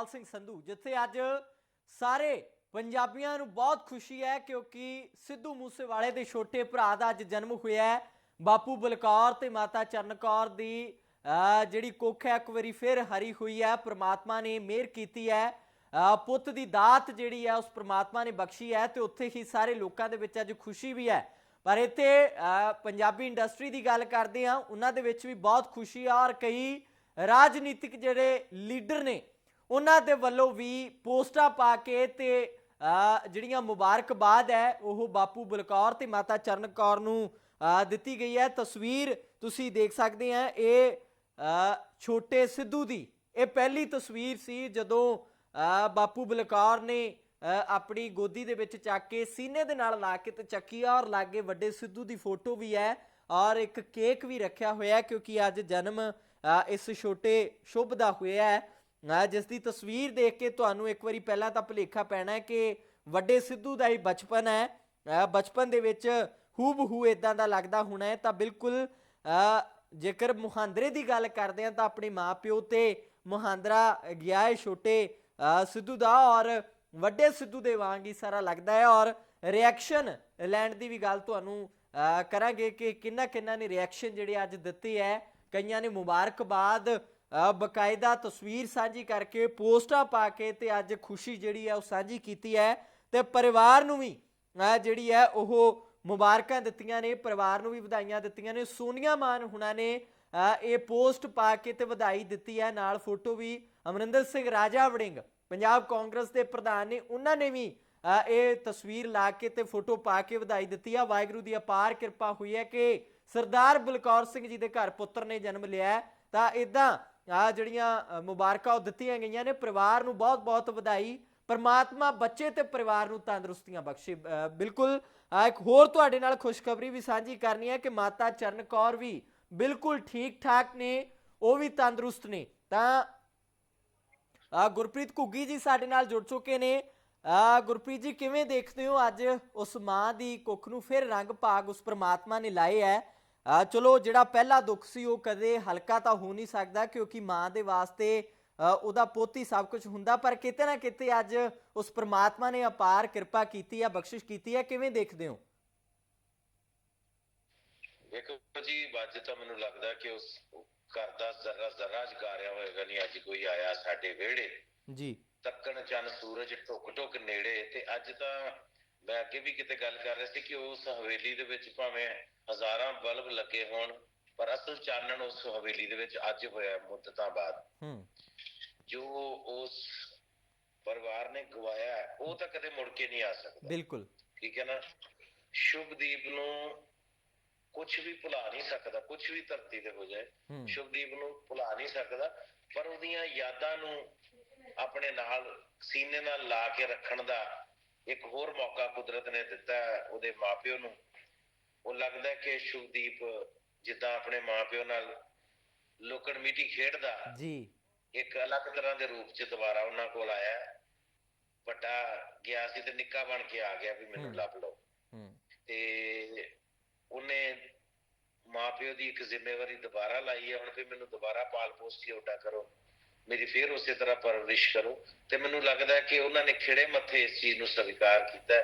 ਜਸਪਾਲ ਸਿੰਘ ਸੰਧੂ ਜਿੱਥੇ ਅੱਜ ਸਾਰੇ ਪੰਜਾਬੀਆਂ ਨੂੰ ਬਹੁਤ ਖੁਸ਼ੀ ਹੈ ਕਿਉਂਕਿ ਸਿੱਧੂ ਮੂਸੇਵਾਲੇ ਦੇ ਛੋਟੇ ਭਰਾ ਦਾ ਅੱਜ ਜਨਮ ਹੋਇਆ ਹੈ। ਬਾਪੂ ਬਲਕੌਰ ਤੇ ਮਾਤਾ ਚਰਨ ਦੀ ਜਿਹੜੀ ਕੁੱਖ ਹੈ ਇੱਕ ਵਾਰੀ ਫਿਰ ਹਰੀ ਹੋਈ ਹੈ। ਪ੍ਰਮਾਤਮਾ ਨੇ ਮਿਹਰ ਕੀਤੀ ਹੈ। ਅਹ, ਪੁੱਤ ਦੀ ਦਾਤ ਜਿਹੜੀ ਹੈ ਉਸ ਪ੍ਰਮਾਤਮਾ ਨੇ ਬਖਸ਼ੀ ਹੈ ਤੇ ਉੱਥੇ ਹੀ ਸਾਰੇ ਲੋਕਾਂ ਦੇ ਵਿੱਚ ਅੱਜ ਖੁਸ਼ੀ ਵੀ ਹੈ। ਪਰ ਇੱਥੇ ਅਹ, ਪੰਜਾਬੀ ਇੰਡਸਟਰੀ ਦੀ ਗੱਲ ਕਰਦੇ ਹਾਂ ਉਹਨਾਂ ਦੇ ਵਿੱਚ ਵੀ ਬਹੁਤ ਖੁਸ਼ੀ ਆ ਔਰ ਕਈ ਰਾਜਨੀਤਿਕ ਜਿਹੜੇ ਲੀਡਰ ਨੇ ਉਹਨਾਂ ਦੇ ਵੱਲੋਂ ਵੀ ਪੋਸਟਾਂ ਪਾ ਕੇ ਤੇ ਜਿਹੜੀਆਂ ਮੁਬਾਰਕਬਾਦ ਹੈ, ਉਹ ਬਾਪੂ ਬਲਕੌਰ ਤੇ ਮਾਤਾ ਚਰਨ ਕੌਰ ਨੂੰ ਦਿੱਤੀ ਗਈ ਹੈ। ਤਸਵੀਰ ਤੁਸੀਂ ਦੇਖ ਸਕਦੇ ਆ, ਇਹ ਛੋਟੇ ਸਿੱਧੂ ਦੀ। ਇਹ ਪਹਿਲੀ ਤਸਵੀਰ ਸੀ ਜਦੋਂ ਬਾਪੂ ਬਲਕੌਰ ਨੇ ਆਪਣੀ ਗੋਦੀ ਦੇ ਵਿੱਚ ਚੱਕ ਕੇ ਸੀਨੇ ਦੇ ਨਾਲ ਲਾ ਕੇ ਤੇ ਚੱਕੀ ਆ ਔਰ ਲਾਗੇ ਵੱਡੇ ਸਿੱਧੂ ਦੀ ਫੋਟੋ ਵੀ ਹੈ ਔਰ ਇੱਕ ਕੇਕ ਵੀ ਰੱਖਿਆ ਹੋਇਆ ਕਿਉਂਕਿ ਅੱਜ ਜਨਮ ਇਸ ਛੋਟੇ ਸ਼ੁਭ ਦਾ ਹੋਇਆ ਹੈ। ਜਿਸ ਦੀ ਤਸਵੀਰ ਦੇਖ ਕੇ ਤੁਹਾਨੂੰ ਇੱਕ ਵਾਰੀ ਪਹਿਲਾਂ ਤਾਂ ਭੁਲੇਖਾ ਪੈਣਾ ਹੈ ਕਿ ਵੱਡੇ ਸਿੱਧੂ ਦਾ ਹੀ ਬਚਪਨ ਹੈ। ਬਚਪਨ ਦੇ ਵਿੱਚ ਹੂ ਬਹੂ ਇਦਾਂ ਦਾ ਲੱਗਦਾ ਹੋਣਾ ਹੈ ਤਾਂ ਬਿਲਕੁਲ ਜੇਕਰ ਮੁਹਾਂਦਰੇ ਦੀ ਗੱਲ ਕਰਦੇ ਆ ਤਾਂ ਆਪਣੇ ਮਾਪਿਓ ਤੇ ਮੁਹਾਂਦਰਾ ਗਿਆ ਹੈ ਛੋਟੇ ਸਿੱਧੂ ਦਾ ਔਰ ਵੱਡੇ ਸਿੱਧੂ ਦੇ ਵਾਂਗ ਹੀ ਸਾਰਾ ਲੱਗਦਾ ਹੈ ਔਰ ਰਿਐਕਸ਼ਨ ਲੈਣ ਦੀ ਵੀ ਗੱਲ ਤੁਹਾਨੂੰ ਕਰਾਂਗੇ ਕਿ ਕਿੰਨਾ ਕਿੰਨਾ ਨੇ ਰਿਐਕਸ਼ਨ ਜਿਹੜੇ ਅੱਜ ਦਿੱਤੇ ਹੈ। ਕਈਆਂ ਨੇ ਮੁਬਾਰਕਬਾਦ ਬਕਾਇਦਾ ਤਸਵੀਰ ਸਾਂਝੀ ਕਰਕੇ ਪੋਸਟਾਂ ਪਾ ਕੇ ਤੇ ਅੱਜ ਖੁਸ਼ੀ ਜਿਹੜੀ ਹੈ ਉਹ ਸਾਂਝੀ ਕੀਤੀ ਹੈ ਤੇ ਪਰਿਵਾਰ ਨੂੰ ਵੀ ਜਿਹੜੀ ਹੈ ਉਹ ਮੁਬਾਰਕਾਂ ਦਿੱਤੀਆਂ ਨੇ, ਪਰਿਵਾਰ ਨੂੰ ਵੀ ਵਧਾਈਆਂ ਦਿੱਤੀਆਂ ਨੇ। ਸੋਨੀਆ ਮਾਨ ਹੁਣਾਂ ਨੇ ਇਹ ਪੋਸਟ ਪਾ ਕੇ ਤੇ ਵਧਾਈ ਦਿੱਤੀ ਹੈ। ਨਾਲ ਫੋਟੋ ਵੀ ਅਮਰਿੰਦਰ ਸਿੰਘ ਰਾਜਾ ਵੜਿੰਗ, ਪੰਜਾਬ ਕਾਂਗਰਸ ਦੇ ਪ੍ਰਧਾਨ ਨੇ, ਉਹਨਾਂ ਨੇ ਵੀ ਇਹ ਤਸਵੀਰ ਲਾ ਕੇ ਤੇ ਫੋਟੋ ਪਾ ਕੇ ਵਧਾਈ ਦਿੱਤੀ ਆ ਵਾਹਿਗੁਰੂ ਦੀ ਅਪਾਰ ਕਿਰਪਾ ਹੋਈ ਹੈ ਕਿ ਸਰਦਾਰ ਬਲਕੌਰ ਸਿੰਘ ਜੀ ਦੇ ਘਰ ਪੁੱਤਰ ਨੇ ਜਨਮ ਲਿਆ ਤਾਂ ਇਦਾਂ ਆ ਜਿਹੜੀਆਂ ਮੁਬਾਰਕਾਂ ਉਹ ਦਿੱਤੀਆਂ ਗਈਆਂ ਨੇ, ਪਰਿਵਾਰ ਨੂੰ ਬਹੁਤ-ਬਹੁਤ ਵਧਾਈ। ਪਰਮਾਤਮਾ ਬੱਚੇ ਤੇ ਪਰਿਵਾਰ ਨੂੰ ਤੰਦਰੁਸਤੀਆਂ ਬਖਸ਼ੇ। ਬਿਲਕੁਲ ਇੱਕ ਹੋਰ ਤੁਹਾਡੇ ਨਾਲ ਖੁਸ਼ਖਬਰੀ ਵੀ ਸਾਂਝੀ ਕਰਨੀ ਹੈ ਕਿ ਮਾਤਾ ਚਰਨ ਕੌਰ ਵੀ ਬਿਲਕੁਲ ਠੀਕ ਠਾਕ ਨੇ, ਉਹ ਵੀ ਤੰਦਰੁਸਤ ਨੇ। ਤਾਂ, ਆ ਗੁਰਪ੍ਰੀਤ ਘੁੱਗੀ ਜੀ ਸਾਡੇ ਨਾਲ ਜੁੜ ਚੁੱਕੇ ਨੇ। ਆ ਗੁਰਪ੍ਰੀਤ ਜੀ ਕਿਵੇਂ ਦੇਖਦੇ ਹੋ ਅੱਜ ਉਸ ਮਾਂ ਦੀ ਕੁੱਖ ਨੂੰ ਫਿਰ ਰੰਗ ਭਾਗ ਉਸ ਪ੍ਰਮਾਤਮਾ ਨੇ ਲਾਏ ਹੈ? ਚਲੋ ਜਿਹੜਾ ਪਹਿਲਾ ਦੁੱਖ ਸੀ ਉਹ ਕਦੇ ਹਲਕਾ ਤਾਂ ਹੋ ਨਹੀਂ ਸਕਦਾ ਕਿਉਂਕਿ ਮਾਂ ਦੇ ਵਾਸਤੇ ਉਹਦਾ ਪੋਤੀ ਸਭ ਕੁਝ ਹੁੰਦਾ ਪਰ ਕਿਤੇ ਨਾ ਕਿਤੇ ਅੱਜ ਉਸ ਪ੍ਰਮਾਤਮਾ ਨੇ ਅਪਾਰ ਕਿਰਪਾ ਕੀਤੀ ਹੈ ਬਖਸ਼ਿਸ਼ ਕੀਤੀ ਹੈ ਕਿਵੇਂ ਦੇਖਦੇ ਹੋ? ਵੇਖੋ ਜੀ ਅੱਜ ਤਾਂ ਮੈਨੂੰ ਲੱਗਦਾ ਕਿ ਉਸ ਘਰ ਦਾ ਜ਼ਰਾ ਜ਼ਰਾ ਜਗਾਰਿਆ ਹੋਏਗਾ ਨਹੀਂ ਅੱਜ ਕੋਈ ਆਇਆ ਸਾਡੇ ਵਿਹੜੇ। ਜੀ। ਤੱਕਣ ਚੰਨ ਸੂਰਜ ਟੁਕ ਟੁਕ ਨੇੜੇ ਤੇ ਅੱਜ ਤਾਂ ਮੈਂ ਅੱਗੇ ਵੀ ਕਿਤੇ ਗੱਲ ਕਰ ਰਿਹਾ ਸੀ ਕਿ ਉਸ ਹਵੇਲੀ ਦੇ ਵਿੱਚ ਭਾਵੇਂ ਹਜ਼ਾਰਾਂ ਬਲਬ ਲੱਗੇ ਹੋਣ ਪਰ ਅਸਲ ਚਾਨਣ ਉਸ ਹਵੇਲੀ ਦੇ ਵਿੱਚ ਅੱਜ ਹੋਇਆ ਮੁੱਦਤਾਂ ਬਾਅਦ। ਹੂੰ। ਜੋ ਉਸ ਪਰਿਵਾਰ ਨੇ ਗਵਾਇਆ ਉਹ ਤਾਂ ਕਦੇ ਮੁੜ ਕੇ ਨਹੀਂ ਆ ਸਕਦਾ। ਬਿਲਕੁਲ। ਠੀਕ ਹੈ ਨਾ? ਸ਼ੁਭਦੀਪ ਨੂੰ ਕੁਝ ਵੀ ਭੁਲਾ ਨਹੀਂ ਸਕਦਾ ਕੁਝ ਵੀ ਧਰਤੀ ਤੇ ਹੋ ਜਾਏ ਸ਼ੁਭਦੀਪ ਨੂੰ ਭੁਲਾ ਨਹੀਂ ਸਕਦਾ ਪਰ ਉਹਦੀਆਂ ਯਾਦਾਂ ਨੂੰ ਆਪਣੇ ਨਾਲ ਸੀਨੇ ਨਾਲ ਲਾ ਕੇ ਰੱਖਣ ਦਾ ਇੱਕ ਹੋਰ ਮੌਕਾ ਕੁਦਰਤ ਨੇ ਦਿੱਤਾ ਉਹਦੇ ਮਾਪਿਓ ਨੂੰ। ਉਹ ਲੱਗਦਾ ਕਿ ਸ਼ੁਭਦੀਪ ਜਿੱਦਾਂ ਆਪਣੇ ਮਾਪਿਓ ਨਾਲ ਲੋਕਣ ਮਿੱਟੀ ਖੇਡਦਾ ਜੀ। ਇੱਕ ਅਲੱਗ ਤਰ੍ਹਾਂ ਦੇ ਰੂਪ 'ਚ ਦੁਬਾਰਾ ਉਹਨਾਂ ਕੋਲ ਆਇਆ। ਵੱਡਾ ਗਿਆ ਸੀ ਤੇ ਨਿੱਕਾ ਬਣ ਕੇ ਆ ਗਿਆ ਵੀ ਮੈਨੂੰ। ਲੱਭ ਲਓ। ਹੂੰ। ਤੇ ਉਹਨੇ ਮਾਪਿਓ ਦੀ ਇੱਕ ਜ਼ਿੰਮੇਵਾਰੀ ਦੁਬਾਰਾ ਲਾਈ ਹੈ ਹੁਣ ਵੀ ਮੈਨੂੰ ਦੁਬਾਰਾ ਪਾਲ ਪੋਸ ਕੇ ਉੱਡਾ ਕਰੋ। ਮੇਰੀ ਫੇਰ ਉਸੇ ਤਰ੍ਹਾਂ ਪਰਵਰਿਸ਼ ਕਰੋ। ਤੇ ਮੈਨੂੰ ਲੱਗਦਾ ਹੈ ਕਿ ਉਹਨਾਂ ਨੇ ਖਿੜੇ ਮੱਥੇ ਇਸ ਚੀਜ਼ ਨੂੰ ਸਵੀਕਾਰ ਕੀਤਾ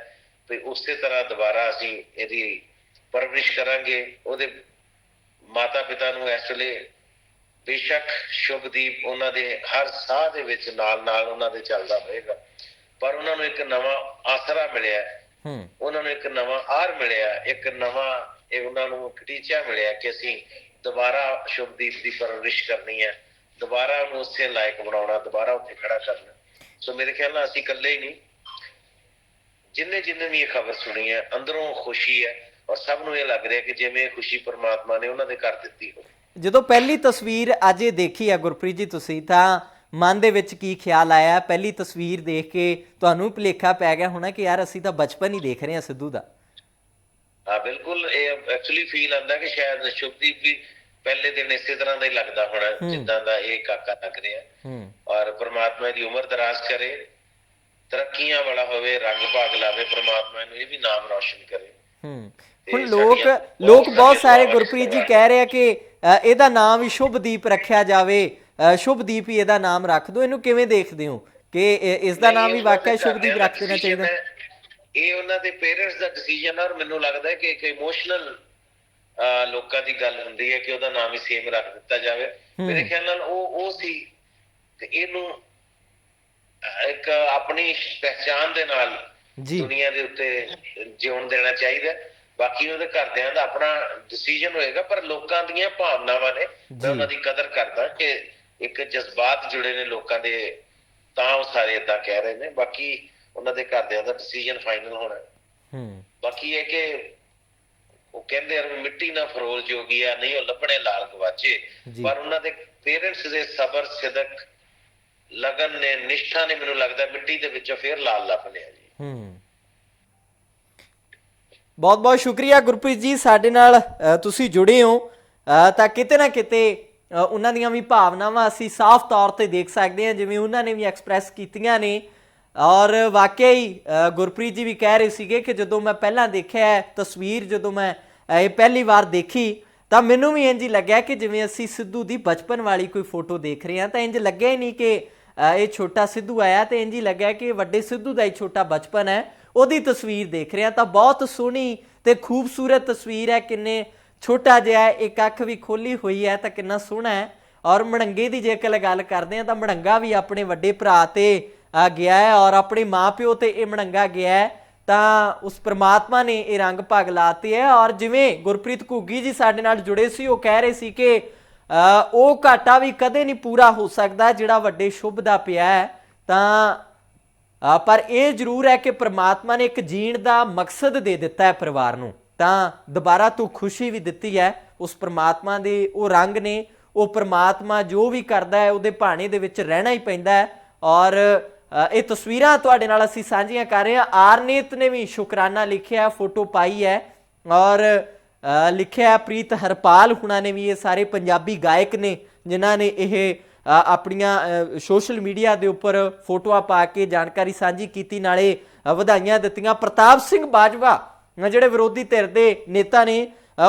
ਵੀ ਉਸੇ ਤਰ੍ਹਾਂ ਦੁਬਾਰਾ ਅਸੀਂ ਇਹਦੀ ਪਰਵਰਿਸ਼ ਕਰਾਂਗੇ ਉਹਦੇ ਮਾਤਾ ਪਿਤਾ ਨੂੰ ਇਸ ਵੇਲੇ ਬੇਸ਼ੱਕ ਸ਼ੁਭਦੀਪ ਉਹਨਾਂ ਦੇ ਹਰ ਸਾਹ ਦੇ ਵਿੱਚ ਨਾਲ ਨਾਲ ਉਹਨਾਂ ਦੇ ਚੱਲਦਾ ਹੋਏਗਾ। ਪਰ ਉਹਨਾਂ ਨੂੰ ਇੱਕ ਨਵਾਂ ਆਸਰਾ ਮਿਲਿਆ। ਹੈ। ਉਹਨਾਂ ਨੂੰ ਇੱਕ ਨਵਾਂ ਆਰ ਮਿਲਿਆ ਇੱਕ ਨਵਾਂ ਇਹ ਉਹਨਾਂ ਨੂੰ ਟੀਚਾ ਮਿਲਿਆ ਕਿ ਅਸੀਂ ਦੁਬਾਰਾ ਸ਼ੁਭਦੀਪ ਦੀ ਪਰਵਰਿਸ਼ ਕਰਨੀ ਹੈ। ਦੁਬਾਰਾ ਉਹਨੂੰ ਉਸੇ ਲਾਇਕ ਬਣਾਉਣਾ ਦੁਬਾਰਾ ਉੱਥੇ ਖੜਾ ਕਰਨਾ। ਸੋ ਮੇਰੇ ਖਿਆਲ ਨਾਲ ਅਸੀਂ ਇਕੱਲੇ ਹੀ ਨਹੀਂ। ਜਿੰਨੇ ਜਿੰਨੇ ਵੀ ਇਹ ਖਬਰ ਸੁਣੀ ਹੈ ਅੰਦਰੋਂ ਖੁਸ਼ੀ ਹੈ ਔਰ ਸਭ ਨੂੰ ਇਹ ਲੱਗ ਰਿਹਾ ਕਿ ਜਿਵੇਂ ਖੁਸ਼ੀ ਪਰਮਾਤਮਾ ਨੇ ਉਹਨਾਂ ਦੇ ਘਰ ਦਿੱਤੀ ਹੋਵੇ। ਜਦੋਂ ਪਹਿਲੀ ਤਸਵੀਰ ਅੱਜ ਇਹ ਦੇਖੀ ਹੈ ਗੁਰਪ੍ਰੀਤ ਜੀ ਤੁਸੀਂ ਤਾਂ ਮਨ ਦੇ ਵਿੱਚ ਕੀ ਖਿਆਲ ਆਇਆ? ਪਹਿਲੀ ਤਸਵੀਰ ਦੇਖ ਕੇ ਤੁਹਾਨੂੰ ਭੁਲੇਖਾ ਪੈ ਗਿਆ ਹੋਣਾ ਕਿ ਯਾਰ ਅਸੀਂ ਤਾਂ ਬਚਪਨ ਹੀ ਦੇਖ ਰਹੇ ਹਾਂ ਸਿੱਧੂ ਦਾ। ਹਾਂ ਬਿਲਕੁਲ ਇਹ ਐਕਚੁਅਲੀ ਫੀਲ ਆਂਦਾ ਕਿ ਸ਼ਾਇਦ ਸ਼ੁਭਦੀਪ ਵੀ ਪਹਿਲੇ ਦਿਨ ਇਸੇ ਤਰ੍ਹਾਂ ਦਾ ਹੀ ਲੱਗਦਾ ਹੋਣਾ। ਜਿੱਦਾਂ ਦਾ ਇਹ ਕਾਕਾ ਲੱਗ ਰਿਹਾ। ਹੂੰ। ਔਰ ਪ੍ਰਮਾਤਮਾ ਦੀ ਉਮਰ ਦਰਾਜ਼ ਕਰੇ ਤਰੱਕੀਆਂ ਵਾਲਾ ਹੋਵੇ ਰੰਗ ਭਾਗ ਲਾਵੇ ਪ੍ਰਮਾਤਮਾ ਨੂੰ ਇਹ ਵੀ ਨਾਮ ਰੌਸ਼ਨ ਕਰੇ। ਹੁਣ ਲੋਕ ਲੋਕ ਬਹੁਤ ਸਾਰੇ ਗੁਰਪ੍ਰੀਤ ਜੀ ਕਹਿ ਰਹੇ ਆ ਕਿ ਇਹਦਾ ਨਾਮ ਵੀ ਸ਼ੁਭਦੀਪ ਰੱਖਿਆ ਜਾਵੇ। ਸ਼ੁਭਦੀਪ ਹੀ ਇਹਦਾ ਨਾਮ ਰੱਖ ਦਿਓ। ਇਹਨੂੰ ਕਿਵੇਂ ਦੇਖਦੇ ਹੋ? ਕਿ ਇਸ ਦਾ ਨਾਮ ਵੀ ਵਾਕਿਆ ਸ਼ੁਭਦੀਪ ਰੱਖ ਦੇਣਾ ਚਾਹੀਦਾ। ਇਹ ਉਹਨਾਂ ਦੇ ਪੇਰੈਂਟਸ ਦਾ ਡਿਸੀਜਨ ਹੈ ਔਰ ਮੈਨੂੰ ਲੱਗਦਾ ਹੈ ਕਿ ਇੱਕ ਇਮੋਸ਼ਨਲ ਲੋਕਾਂ ਦੀ ਗੱਲ ਹੁੰਦੀ ਹੈ ਕਿ ਉਹਦਾ ਨਾਮ ਹੀ ਸੇਮ ਰੱਖ ਦਿੱਤਾ ਜਾਵੇ। ਮੇਰੇ ਖਿਆਲ ਨਾਲ ਉਹ ਉਹ ਸੀ ਤੇ ਇਹਨੂੰ ਇੱਕ ਆਪਣੀ ਪਹਿਚਾਨ ਦੇ ਨਾਲ ਦੁਨੀਆ ਦੇ ਉੱਤੇ ਜਿਉਣ ਦੇਣਾ ਚਾਹੀਦਾ। ਬਾਕੀ ਉਹਦੇ ਘਰਦਿਆਂ ਦਾ ਆਪਣਾ ਡਿਸੀਜਨ ਹੋਏਗਾ ਪਰ ਲੋਕਾਂ ਦੀਆਂ ਭਾਵਨਾਵਾਂ ਨੇ। ਮੈਂ ਉਹਨਾਂ ਦੀ ਕਦਰ ਕਰਦਾ ਕਿ ਇੱਕ ਜਜ਼ਬਾਤ ਜੁੜੇ ਨੇ ਲੋਕਾਂ ਦੇ ਤਾਂ ਉਹ ਸਾਰੇ ਇਦਾਂ ਕਹਿ ਰਹੇ ਨੇ ਬਾਕੀ ਉਹਨਾਂ ਦੇ ਘਰਦਿਆਂ ਦਾ ਡਿਸੀਜਨ ਫਾਈਨਲ ਹੋਣਾ ਹੈ। ਹੂੰ ਬਾਕੀ ਇਹ ਕਿ ਉਹ ਕਹਿੰਦੇ ਆ ਮਿੱਟੀ ਨਾ ਫਰੋਲ ਜੋਗੀ ਆ ਨਹੀਂ ਉਹ ਲੱਭਣੇ ਲਾਲ ਗਵਾਚੇ। ਪਰ ਉਹਨਾਂ ਦੇ ਪੇਰੈਂਟਸ ਦੇ ਸਬਰ ਸਿਦਕ ਲਗਨ ਨੇ ਨਿਸ਼ਠਾ ਨੇ ਮੈਨੂੰ ਲੱਗਦਾ ਮਿੱਟੀ ਦੇ ਵਿੱਚੋਂ ਫੇਰ ਲਾਲ ਲੱਭਨੇ ਆ ਜੀ ਹੂੰ ਬਹੁਤ ਬਹੁਤ ਸ਼ੁਕਰੀਆ ਗੁਰਪ੍ਰੀਤ ਜੀ ਸਾਡੇ ਨਾਲ ਤੁਸੀਂ ਜੁੜੇ ਹੋ। ਤਾਂ ਕਿਤੇ ਨਾ ਕਿਤੇ ਉਹਨਾਂ ਦੀਆਂ ਵੀ ਭਾਵਨਾਵਾਂ ਅਸੀਂ ਸਾਫ਼ ਤੌਰ ਤੇ ਦੇਖ ਸਕਦੇ ਹਾਂ, ਜਿਵੇਂ ਉਹਨਾਂ ਨੇ ਵੀ ਐਕਸਪ੍ਰੈਸ ਕੀਤੀਆਂ ਨੇ। ਔਰ ਵਾਕਿਆ ਹੀ ਗੁਰਪ੍ਰੀਤ ਜੀ ਵੀ ਕਹਿ ਰਹੇ ਸੀਗੇ ਕਿ ਜਦੋਂ ਮੈਂ ਪਹਿਲਾਂ ਦੇਖਿਆ ਤਸਵੀਰ, ਜਦੋਂ ਮੈਂ ਇਹ ਪਹਿਲੀ ਵਾਰ ਦੇਖੀ, ਤਾਂ ਮੈਨੂੰ ਵੀ ਇੰਜ ਹੀ ਲੱਗਿਆ ਕਿ ਜਿਵੇਂ ਅਸੀਂ ਸਿੱਧੂ ਦੀ ਬਚਪਨ ਵਾਲੀ ਕੋਈ ਫੋਟੋ ਦੇਖ ਰਹੇ ਹਾਂ, ਤਾਂ ਇੰਜ ਲੱਗਿਆ ਹੀ ਨਹੀਂ ਕਿ ਇਹ ਛੋਟਾ ਸਿੱਧੂ ਆਇਆ, ਤੇ ਇੰਜ ਹੀ ਲੱਗਿਆ ਕਿ ਇਹ ਵੱਡੇ ਸਿੱਧੂ ਦਾ ਹੀ ਛੋਟਾ ਬਚਪਨ ਹੈ। ਉਹਦੀ ਤਸਵੀਰ ਦੇਖ ਰਹੇ ਹਾਂ ਤਾਂ ਬਹੁਤ ਸੋਹਣੀ ਤੇ ਖੂਬਸੂਰਤ ਤਸਵੀਰ ਹੈ ਕਿੰਨੇ ਛੋਟਾ ਜਿਹਾ ਹੈ, ਇੱਕ ਅੱਖ ਵੀ ਖੋਲੀ ਹੋਈ ਹੈ ਤਾਂ ਕਿੰਨਾ ਸੋਹਣਾ ਹੈ। ਔਰ ਮੜੰਗੇ ਦੀ ਜੇਕਰ ਗੱਲ ਕਰਦੇ ਹਾਂ ਤਾਂ ਮੜੰਗਾ ਵੀ ਆਪਣੇ ਵੱਡੇ ਭਰਾ ਤੇ ਗਿਆ ਹੈ ਔਰ ਆਪਣੇ ਮਾਪਿਓ ਤੇ ਇਹ ਮੜੰਗਾ ਗਿਆ ਹੈ ਤਾਂ ਉਸ ਪ੍ਰਮਾਤਮਾ ਨੇ ਇਹ ਰੰਗ ਭਾਗ ਲਾਤੇ ਹੈ ਔਰ ਜਿਵੇਂ ਗੁਰਪ੍ਰੀਤ ਘੁੱਗੀ ਜੀ ਸਾਡੇ ਨਾਲ ਜੁੜੇ ਸੀ ਉਹ ਕਹਿ ਰਹੇ ਸੀ ਕਿ ਅ, ਉਹ ਘਾਟਾ ਵੀ ਕਦੇ ਨਹੀਂ ਪੂਰਾ ਹੋ ਸਕਦਾ ਜਿਹੜਾ ਵੱਡੇ ਸ਼ੁਭ ਦਾ ਪਿਆ ਹੈ। ਤਾਂ ਪਰ ਇਹ ਜ਼ਰੂਰ ਹੈ ਕਿ ਪ੍ਰਮਾਤਮਾ ਨੇ ਇੱਕ ਜੀਣ ਦਾ ਮਕਸਦ ਦੇ ਦਿੱਤਾ ਹੈ ਪਰਿਵਾਰ ਨੂੰ। ਤਾਂ ਦੁਬਾਰਾ ਤੋਂ ਖੁਸ਼ੀ ਵੀ ਦਿੱਤੀ ਹੈ, ਉਸ ਪ੍ਰਮਾਤਮਾ ਦੇ ਉਹ ਰੰਗ ਨੇ, ਉਹ ਪ੍ਰਮਾਤਮਾ ਜੋ ਵੀ ਕਰਦਾ ਹੈ, ਉਹਦੇ ਭਾਣੇ ਦੇ ਵਿੱਚ ਰਹਿਣਾ ਹੀ ਪੈਂਦਾ ਹੈ। ਔਰ ਇਹ ਤਸਵੀਰਾਂ ਤੁਹਾਡੇ ਨਾਲ ਅਸੀਂ ਸਾਂਝੀਆਂ ਕਰ ਰਹੇ ਹਾਂ। ਆਰਨੀਤ ਨੇ ਵੀ ਸ਼ੁਕਰਾਨਾ ਲਿਖਿਆ, ਫੋਟੋ ਪਾਈ ਹੈ। ਔਰ ਲਿਖਿਆ ਪ੍ਰੀਤ ਹਰਪਾਲ ਹੁਣਾਂ ਨੇ ਵੀ ਇਹ ਸਾਰੇ ਪੰਜਾਬੀ ਗਾਇਕ ਨੇ, ਜਿਨ੍ਹਾਂ ਨੇ ਇਹ ਆਪਣੀਆਂ ਸੋਸ਼ਲ ਮੀਡੀਆ ਦੇ ਉੱਪਰ ਫੋਟੋਆਂ ਪਾ ਕੇ, ਜਾਣਕਾਰੀ ਸਾਂਝੀ ਕੀਤੀ, ਨਾਲੇ ਵਧਾਈਆਂ ਦਿੱਤੀਆਂ। ਪ੍ਰਤਾਪ ਸਿੰਘ ਬਾਜਵਾ ਜਿਹੜੇ ਵਿਰੋਧੀ ਧਿਰ ਦੇ ਨੇਤਾ ਨੇ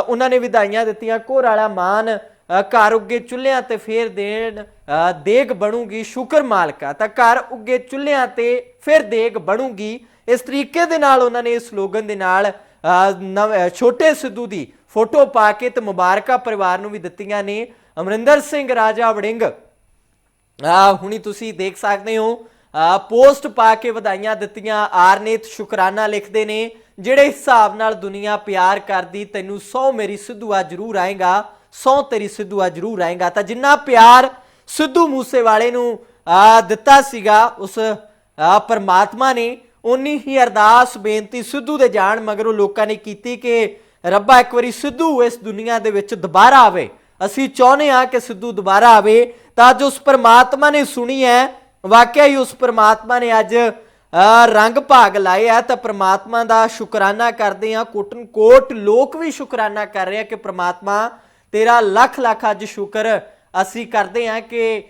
ਉਹਨਾਂ ਨੇ ਵਧਾਈਆਂ ਦਿੱਤੀਆਂ। ਘੋਰਾਲਾ ਮਾਨ ਘਰ ਉੱਗੇ ਚੁੱਲ੍ਹਿਆਂ ਤੇ ਫੇਰ ਦੇਣ ਦੇਗ ਬਣੂਗੀ ਸ਼ੁਕਰ ਮਾਲਕਾ। ਤਾਂ ਘਰ ਉੱਗੇ ਚੁੱਲ੍ਹਿਆਂ ਤੇ ਫਿਰ ਦੇਗ ਬਣੂਗੀ। ਇਸ ਤਰੀਕੇ ਦੇ ਨਾਲ ਉਹਨਾਂ ਨੇ ਇਸ ਸਲੋਗਨ ਦੇ ਨਾਲ ਨਵ- ਛੋਟੇ ਸਿੱਧੂ ਦੀ ਫੋਟੋ ਪਾ ਕੇ ਤੇ ਮੁਬਾਰਕਾਂ ਪਰਿਵਾਰ ਨੂੰ ਵੀ ਦਿੱਤੀਆਂ ਨੇ। ਅਮਰਿੰਦਰ ਸਿੰਘ, ਰਾਜਾ ਵੜਿੰਗ ਹੁਣੀ ਤੁਸੀਂ ਦੇਖ ਸਕਦੇ ਹੋ ਪੋਸਟ ਪਾ ਕੇ ਵਧਾਈਆਂ ਦਿੱਤੀਆਂ ਆਰਨੇਤ ਸ਼ੁਕਰਾਨਾ ਲਿਖਦੇ ਨੇ, ਜਿਹੜੇ ਹਿਸਾਬ ਨਾਲ ਦੁਨੀਆ ਪਿਆਰ ਕਰਦੀ, ਤੈਨੂੰ ਸੌ ਮੇਰੀ ਸਿੱਧੂਆ ਜ਼ਰੂਰ ਆਏਗਾ, ਸੌ ਤੇਰੀ ਸਿੱਧੂਆ ਜ਼ਰੂਰ ਆਏਗਾ। ਤਾਂ ਜਿੰਨਾ ਪਿਆਰ ਸਿੱਧੂ ਮੂਸੇਵਾਲੇ ਨੂੰ ਦਿੱਤਾ ਸੀਗਾ, ਉਸ ਪਰਮਾਤਮਾ ਨੇ ਉਨੀ ਹੀ ਅਰਦਾਸ ਬੇਨਤੀ ਸਿੱਧੂ ਦੇ ਜਾਣ ਮਗਰੋਂ ਲੋਕਾਂ ਨੇ ਕੀਤੀ ਕਿ, ਰੱਬਾ, ਇੱਕ ਵਾਰੀ ਸਿੱਧੂ ਇਸ ਦੁਨੀਆ ਦੇ ਵਿੱਚ ਦੁਬਾਰਾ ਆਵੇ। ਅਸੀਂ ਚਾਹੁੰਦੇ ਹਾਂ ਕਿ ਸਿੱਧੂ ਦੁਬਾਰਾ ਆਵੇ, ਤਾਂ ਅੱਜ ਉਸ ਪਰਮਾਤਮਾ ਨੇ ਸੁਣੀ ਹੈ, ਵਾਕਿਆ ਹੀ ਉਸ ਪਰਮਾਤਮਾ ਨੇ ਅੱਜ ਰੰਗ ਭਾਗ ਲਾਏ ਆ, ਤਾਂ ਪ੍ਰਮਾਤਮਾ ਦਾ ਸ਼ੁਕਰਾਨਾ ਕਰਦੇ ਆ ਕੋਟਨ ਕੋਟ ਲੋਕ ਵੀ ਸ਼ੁਕਰਾਨਾ ਕਰ ਰਹੇ ਆ ਕਿ ਪ੍ਰਮਾਤਮਾ ਤੇਰਾ ਲੱਖ ਲੱਖ ਅੱਜ ਸ਼ੁਕਰ ਅਸੀਂ ਕਰਦੇ ਆ ਕਿ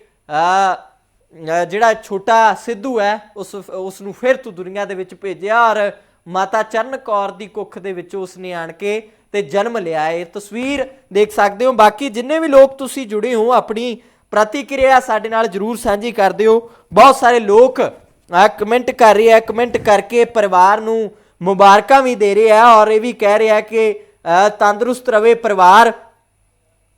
ਜਿਹੜਾ ਛੋਟਾ ਸਿੱਧੂ ਹੈ, ਉਸ ਉਸ ਨੂੰ ਫਿਰ ਤੂੰ ਦੁਨੀਆ ਦੇ ਵਿੱਚ ਭੇਜਿਆ ਔਰ ਮਾਤਾ ਚਰਨ ਕੌਰ ਦੀ ਕੁੱਖ ਦੇ ਵਿੱਚ ਉਸ ਨੇ ਆਣ ਕੇ ਤੇ ਜਨਮ ਲਿਆ ਹੈ। ਇਹ ਤਸਵੀਰ ਦੇਖ ਸਕਦੇ ਹੋ। ਬਾਕੀ ਜਿੰਨੇ ਵੀ ਲੋਕ ਤੁਸੀਂ ਜੁੜੇ ਹੋ ਆਪਣੀ ਪ੍ਰਤੀਕਿਰਿਆ ਸਾਡੇ ਨਾਲ ਜਰੂਰ ਸਾਂਝੀ ਕਰ ਦਿਓ। ਬਹੁਤ ਸਾਰੇ ਲੋਕ ਕਮੈਂਟ ਕਰ ਰਹੇ ਆ। ਕਮੈਂਟ ਕਰਕੇ ਪਰਿਵਾਰ ਨੂੰ ਮੁਬਾਰਕਾਂ ਵੀ ਦੇ ਰਹੇ ਆ ਔਰ ਇਹ ਵੀ ਕਹਿ ਰਿਹਾ ਕਿ ਤੰਦਰੁਸਤ ਰਵੇ ਪਰਿਵਾਰ।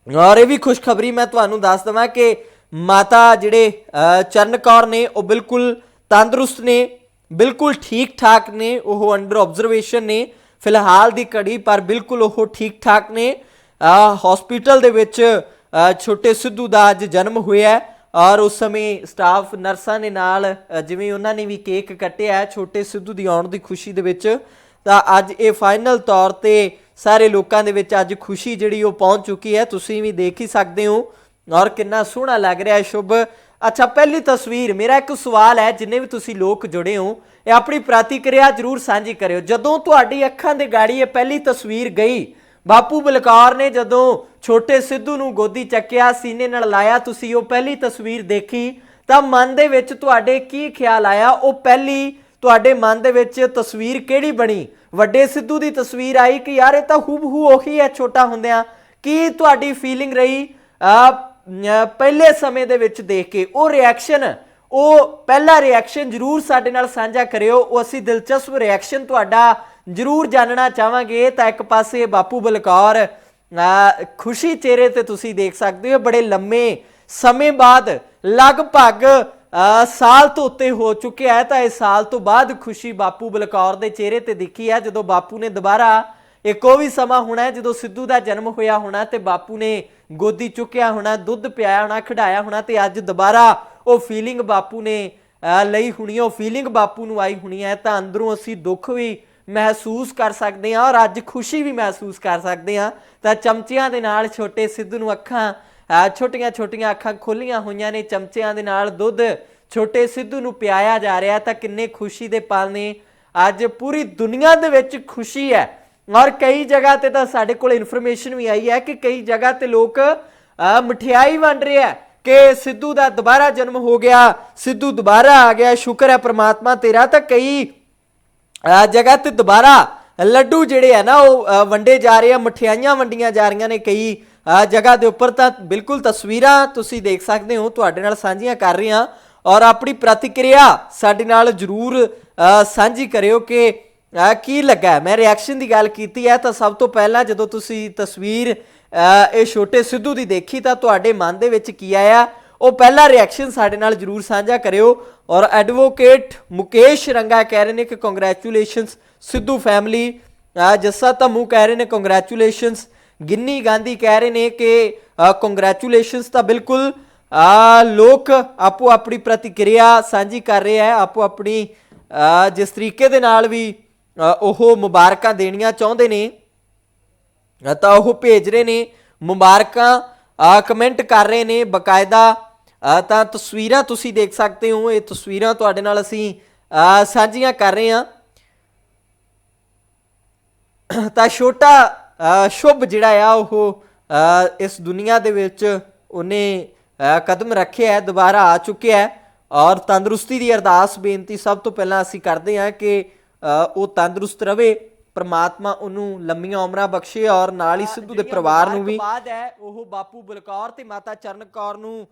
ਔਰ ਇਹ ਵੀ ਖੁਸ਼ਖਬਰੀ ਮੈਂ ਤੁਹਾਨੂੰ ਦੱਸ ਦਵਾਂ ਕਿ ਮਾਤਾ ਜਿਹੜੇ ਅ, ਚਰਨ ਕੌਰ ਨੇ ਉਹ ਬਿਲਕੁਲ ਤੰਦਰੁਸਤ ਨੇ ਬਿਲਕੁਲ ਠੀਕ ਠਾਕ ਨੇ ਉਹ ਅੰਡਰ ਆਬਜ਼ਰਵੇਸ਼ਨ ਨੇ। ਫਿਲਹਾਲ ਦੀ ਘੜੀ, ਪਰ ਬਿਲਕੁਲ ਉਹ ਠੀਕ ਠਾਕ ਨੇ ਹਸਪੀਟਲ ਦੇ ਵਿੱਚ ਛੋਟੇ ਸਿੱਧੂ ਦਾ ਅੱਜ ਜਨਮ ਹੋਇਆ ਔਰ ਉਸ ਸਮੇਂ ਸਟਾਫ ਨਰਸਾਂ ਦੇ ਨਾਲ ਜਿਵੇਂ ਉਹਨਾਂ ਨੇ ਵੀ ਕੇਕ ਕੱਟਿਆ ਛੋਟੇ ਸਿੱਧੂ ਦੀ ਆਉਣ ਦੀ ਖੁਸ਼ੀ ਦੇ ਵਿੱਚ, ਤਾਂ ਅੱਜ ਇਹ ਫਾਈਨਲ ਤੌਰ ਤੇ ਸਾਰੇ ਲੋਕਾਂ ਦੇ ਵਿੱਚ ਅੱਜ ਖੁਸ਼ੀ ਜਿਹੜੀ ਉਹ ਪਹੁੰਚ ਚੁੱਕੀ ਹੈ। ਤੁਸੀਂ ਵੀ ਦੇਖ ਹੀ ਸਕਦੇ ਹੋ ਔਰ ਕਿੰਨਾ ਸੋਹਣਾ ਲੱਗ ਰਿਹਾ ਹੈ। ਸ਼ੁਭ ਅੱਛਾ, ਪਹਿਲੀ ਤਸਵੀਰ, ਮੇਰਾ ਇੱਕ ਸਵਾਲ ਹੈ, ਜਿੰਨੇ ਵੀ ਤੁਸੀਂ ਲੋਕ ਜੁੜੇ ਹੋ, ਇਹ ਆਪਣੀ ਪ੍ਰਤੀਕਿਰਿਆ ਜਰੂਰ ਸਾਂਝੀ ਕਰਿਓ। ਜਦੋਂ ਤੁਹਾਡੀ ਅੱਖਾਂ ਦੇ ਗਾੜੀ ਇਹ ਪਹਿਲੀ ਤਸਵੀਰ ਗਈ, ਬਾਪੂ ਬਲਕਾਰ ਨੇ ਜਦੋਂ ਛੋਟੇ ਸਿੱਧੂ ਨੂੰ ਗੋਦੀ ਚੱਕਿਆ, ਸੀਨੇ ਨਾਲ ਲਾਇਆ, ਤੁਸੀਂ ਉਹ ਪਹਿਲੀ ਤਸਵੀਰ ਦੇਖੀ, ਤਾਂ ਮਨ ਦੇ ਵਿੱਚ ਤੁਹਾਡੇ ਕੀ ਖਿਆਲ ਆਇਆ? ਉਹ ਪਹਿਲੀ ਤੁਹਾਡੇ ਮਨ ਦੇ ਵਿੱਚ ਤਸਵੀਰ ਕਿਹੜੀ ਬਣੀ? ਵੱਡੇ ਸਿੱਧੂ ਦੀ ਤਸਵੀਰ ਆਈ ਕਿ ਯਾਰ, ਇਹ ਤਾਂ ਹੂਬਹੂ ਉਹੀ ਹੈ ਛੋਟਾ ਹੁੰਦਿਆਂ। ਕੀ ਤੁਹਾਡੀ ਫੀਲਿੰਗ ਰਹੀ? ਪਹਿਲੇ ਸਮੇਂ ਦੇ ਵਿੱਚ ਦੇਖ ਕੇ ਉਹ ਰਿਐਕਸ਼ਨ ਉਹ ਪਹਿਲਾ ਰਿਐਕਸ਼ਨ ਜਰੂਰ ਸਾਡੇ ਨਾਲ ਸਾਂਝਾ ਕਰਿਓ। ਉਹ ਅਸੀਂ ਦਿਲਚਸਪ ਰਿਐਕਸ਼ਨ ਤੁਹਾਡਾ ਜਰੂਰ ਜਾਣਨਾ ਚਾਹਾਂਗੇ। ਤਾਂ ਇੱਕ ਪਾਸੇ ਬਾਪੂ ਬਲਕੌਰ ਖੁਸ਼ੀ ਚਿਹਰੇ ਤੇ ਤੁਸੀਂ ਦੇਖ ਸਕਦੇ ਹੋ। ਬੜੇ ਲੰਮੇ ਸਮੇਂ ਬਾਅਦ, ਲਗਭਗ ਸਾਲ ਤੋਂ ਉੱਤੇ ਹੋ ਚੁੱਕਿਆ ਹੈ। ਤਾਂ ਇਸ ਸਾਲ ਤੋਂ ਬਾਅਦ ਖੁਸ਼ੀ ਬਾਪੂ ਬਲਕੌਰ ਦੇ ਚਿਹਰੇ ਤੇ ਦਿਖੀ ਹੈ। ਜਦੋਂ ਬਾਪੂ ਨੇ ਦੁਬਾਰਾ ਇੱਕ ਉਹ ਵੀ ਸਮਾਂ ਹੋਣਾ ਜਦੋਂ ਸਿੱਧੂ ਦਾ ਜਨਮ ਹੋਇਆ ਹੋਣਾ ਤੇ ਬਾਪੂ ਨੇ ਗੋਦੀ ਚੁੱਕਿਆ ਹੋਣਾ, ਦੁੱਧ ਪਿਆਇਆ ਹੋਣਾ, ਖਿਡਾਇਆ ਹੋਣਾ ਤੇ ਅੱਜ ਦੁਬਾਰਾ ਉਹ ਫੀਲਿੰਗ ਬਾਪੂ ਨੇ ਲਈ ਹੋਣੀ ਉਹ ਫੀਲਿੰਗ ਬਾਪੂ ਨੂੰ ਆਈ ਹੋਣੀ ਹੈ ਤਾਂ ਅੰਦਰੋਂ ਅਸੀਂ ਦੁੱਖ ਵੀ ਮਹਿਸੂਸ ਕਰ ਸਕਦੇ ਹਾਂ ਔਰ ਅੱਜ ਖੁਸ਼ੀ ਵੀ ਮਹਿਸੂਸ ਕਰ ਸਕਦੇ ਹਾਂ। ਤਾਂ ਚਮਚਿਆਂ ਦੇ ਨਾਲ ਛੋਟੇ ਸਿੱਧੂ ਨੂੰ ਅੱਖਾਂ ਛੋਟੀਆਂ ਛੋਟੀਆਂ ਅੱਖਾਂ ਖੋਲੀਆਂ ਹੋਈਆਂ ਨੇ। ਚਮਚਿਆਂ ਦੇ ਨਾਲ ਦੁੱਧ ਛੋਟੇ ਸਿੱਧੂ ਨੂੰ ਪਿਆਇਆ ਜਾ ਰਿਹਾ ਤਾਂ ਕਿੰਨੇ ਖੁਸ਼ੀ ਦੇ ਪਲ ਨੇ। ਅੱਜ ਪੂਰੀ ਦੁਨੀਆ ਦੇ ਵਿੱਚ ਖੁਸ਼ੀ ਹੈ। ਔਰ ਕਈ ਜਗ੍ਹਾ ਤੇ ਤਾਂ ਸਾਡੇ ਕੋਲ ਇਨਫੋਰਮੇਸ਼ਨ ਵੀ ਆਈ ਹੈ ਕਿ ਕਈ ਜਗ੍ਹਾ ਤੇ ਲੋਕ ਮਠਿਆਈ ਵੰਡ ਰਹੇ ਆ ਕਿ ਸਿੱਧੂ ਦਾ ਦੁਬਾਰਾ ਜਨਮ ਹੋ ਗਿਆ, ਸਿੱਧੂ ਦੁਬਾਰਾ ਆ ਗਿਆ, ਸ਼ੁਕਰ ਹੈ ਪ੍ਰਮਾਤਮਾ ਤੇਰਾ ਤਾਂ ਕਈ ਜਗ੍ਹਾ ਤੇ ਦੁਬਾਰਾ ਲੱਡੂ ਜਿਹੜੇ ਆ ਨਾ ਉਹ ਵੰਡੇ ਜਾ ਰਹੇ ਆ, ਮਠਿਆਈਆਂ ਵੰਡੀਆਂ ਜਾ ਰਹੀਆਂ ਨੇ ਕਈ ਜਗ੍ਹਾ ਦੇ ਉੱਪਰ ਤਾਂ ਬਿਲਕੁਲ ਤਸਵੀਰਾਂ ਤੁਸੀਂ ਦੇਖ ਸਕਦੇ ਹੋ, ਤੁਹਾਡੇ ਨਾਲ ਸਾਂਝੀਆਂ ਕਰ ਰਹੇ ਹਾਂ ਔਰ ਆਪਣੀ ਪ੍ਰਤੀਕਿਰਿਆ ਸਾਡੇ ਨਾਲ ਜਰੂਰ ਸਾਂਝੀ ਕਰਿਓ ਕਿ ਅ, ਕੀ ਲੱਗਾ? ਮੈਂ ਰਿਐਕਸ਼ਨ ਦੀ ਗੱਲ ਕੀਤੀ ਹੈ ਤਾਂ ਸਭ ਤੋਂ ਪਹਿਲਾਂ ਜਦੋਂ ਤੁਸੀਂ ਤਸਵੀਰ ਇਹ ਛੋਟੇ ਸਿੱਧੂ ਦੀ ਦੇਖੀ ਤਾਂ ਤੁਹਾਡੇ ਮਨ ਦੇ ਵਿੱਚ ਕੀ ਆਇਆ? ਉਹ ਪਹਿਲਾ ਰਿਐਕਸ਼ਨ ਸਾਡੇ ਨਾਲ ਜਰੂਰ ਸਾਂਝਾ ਕਰਿਓ। ਔਰ ਐਡਵੋਕੇਟ ਮੁਕੇਸ਼ ਰੰਗਾ ਕਹਿ ਰਹੇ ਨੇ ਕਿ ਕੰਗ੍ਰੈਚੁਲੇਸ਼ਨਸ ਸਿੱਧੂ ਫੈਮਿਲੀ ਜੱਸਾ ਧਮੂ ਕਹਿ ਰਹੇ ਨੇ ਕੰਗ੍ਰੈਚੁਲੇਸ਼ਨਸ ਗਿੰਨੀ ਗਾਂਧੀ ਕਹਿ ਰਹੇ ਨੇ ਕਿ ਕੰਗ੍ਰੈਚੁਲੇਸ਼ਨਸ ਤਾਂ ਬਿਲਕੁਲ ਲੋਕ ਆਪੋ ਆਪਣੀ ਪ੍ਰਤੀਕਿਰਿਆ ਸਾਂਝੀ ਕਰ ਰਹੇ ਹੈ ਆਪੋ ਆਪਣੀ ਜਿਸ ਤਰੀਕੇ ਦੇ ਨਾਲ ਵੀ ਉਹ ਮੁਬਾਰਕਾਂ ਦੇਣੀਆਂ ਚਾਹੁੰਦੇ ਨੇ ਤਾਂ ਉਹ ਭੇਜ ਰਹੇ ਨੇ ਮੁਬਾਰਕਾਂ ਕਮੈਂਟ ਕਰ ਰਹੇ ਨੇ ਬਕਾਇਦਾ ਤਾਂ ਤਸਵੀਰਾਂ ਤੁਸੀਂ ਦੇਖ ਸਕਦੇ ਹੋ ਇਹ ਤਸਵੀਰਾਂ ਤੁਹਾਡੇ ਨਾਲ ਅਸੀਂ ਸਾਂਝੀਆਂ ਕਰ ਰਹੇ ਹਾਂ। ਤਾਂ ਛੋਟਾ ਅ, ਸ਼ੁਭ ਜਿਹੜਾ ਆ ਉਹ ਇਸ ਦੁਨੀਆ ਦੇ ਵਿੱਚ ਉਹਨੇ ਕਦਮ ਰੱਖਿਆ ਹੈ ਦੁਬਾਰਾ ਆ ਚੁੱਕਿਆ ਹੈ ਔਰ ਤੰਦਰੁਸਤੀ ਦੀ ਅਰਦਾਸ ਬੇਨਤੀ ਸਭ ਤੋਂ ਪਹਿਲਾਂ ਅਸੀਂ ਕਰਦੇ ਹਾਂ ਕਿ ਉਹ ਤੰਦਰੁਸਤ ਰਵੇ ਪ੍ਰਮਾਤਮਾ ਉਹਨੂੰ ਲੰਮੀਆਂ ਉਮਰਾਂ ਬਖਸ਼ੇ ਔਰ ਨਾਲ ਹੀ ਸਿੱਧੂ ਦੇ ਪਰਿਵਾਰ ਨੂੰ ਵੀ ਬਾਅਦ ਹੈ ਉਹ ਬਾਪੂ ਬਲਕੌਰ ਤੇ ਮਾਤਾ ਚਰਨ ਕੌਰ ਨੂੰ